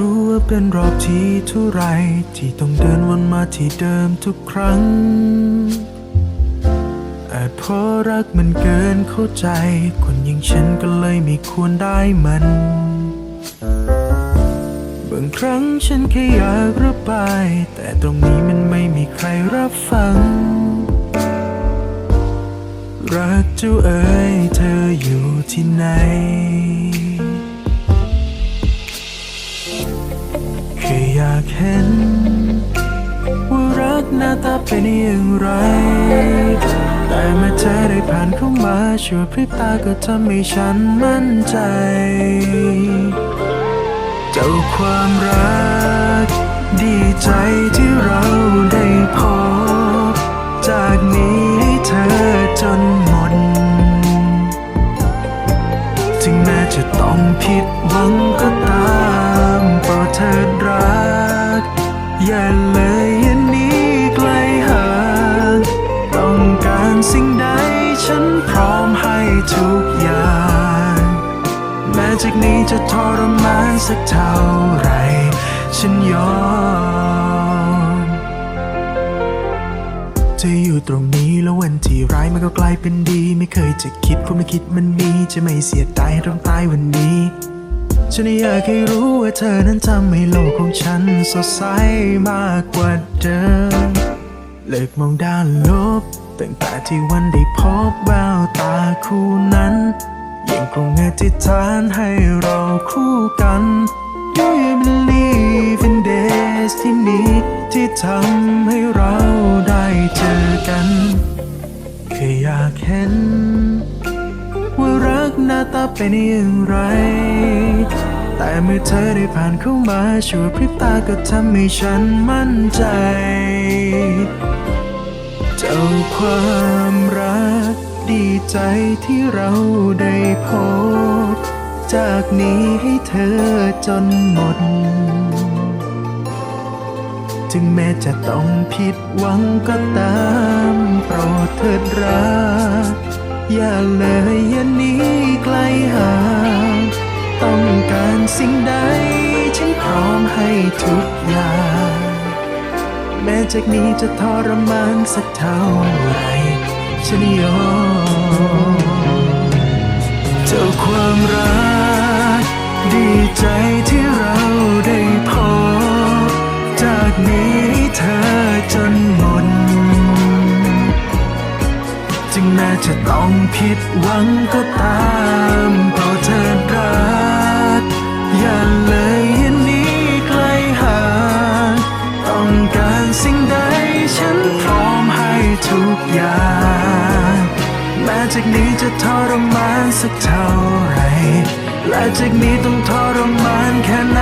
รู้ว่าเป็นรอบที่เท่าไร ที่ต้องเดินวนมาที่เดิมทุกครั้ง อาจเพราะรักมันเกินเข้าใจ คนอย่างฉันก็เลยไม่ควรได้มัน บางครั้งฉันแค่อยากระบาย แต่ตรงนี้มันไม่มีใครรับฟัง รักเจ้าเอ๋ยเธออยู่ที่ไหน อยากเห็น ว่ารักหน้าตาเป็นอย่างไร แต่เมื่อเธอได้ผ่านเข้ามาชั่วพริบตาก็ทำให้ฉันมั่นใจ เจ้าความรัก ดีใจที่เราได้พบ จากนี้ให้เธอจนหมด ถึงแม้จะต้องผิดหวัง จากนี้จะทรมานสักเท่าไรฉันยอมเธออยู่ตรงนี้แล้ววันที่ร้ายมันก็กลายเป็นดี ไม่เคยจะคิดเพราะไม่คิดมันมี จะไม่เสียดายต้องตายวันนี้ ฉันอยากให้รู้ว่าเธอนั้นทำให้โลกของฉันสดใสมากกว่าเดิมเลิกมองด้านลบตั้งแต่ที่วันได้พบแววตาคู่นั้น ยังคงอธิษฐานให้เราคู่กัน Do you believe in destiny ที่ทำให้เราได้เจอกันแค่อยากเห็น ว่ารักหน้าตาเป็นอย่างไร แต่เมื่อเธอได้ผ่านเข้ามาชั่วพริบตาก็ทำให้ฉันมั่นใจ เจ้าความ ดีใจที่เราได้พบ จากนี้ให้เธอจนหมด ถึงแม้จะต้องผิดหวังก็ตามโปรดเถิดรัก อย่าเลยอย่านี้ไกลห่างต้องการสิ่งใด ฉันพร้อมให้ทุกอย่าง แม้จากนี้จะทรมานสักเท่าไหร่ ฉันยอมเจ้าความรัก ดีใจที่เราได้พบจากนี้เธอจนหมด จึงแม้จะต้องผิดหวังก็ตาม จากนี้จะทรมานสักเท่าไร และจากนี้ต้องทรมานแค่ไหน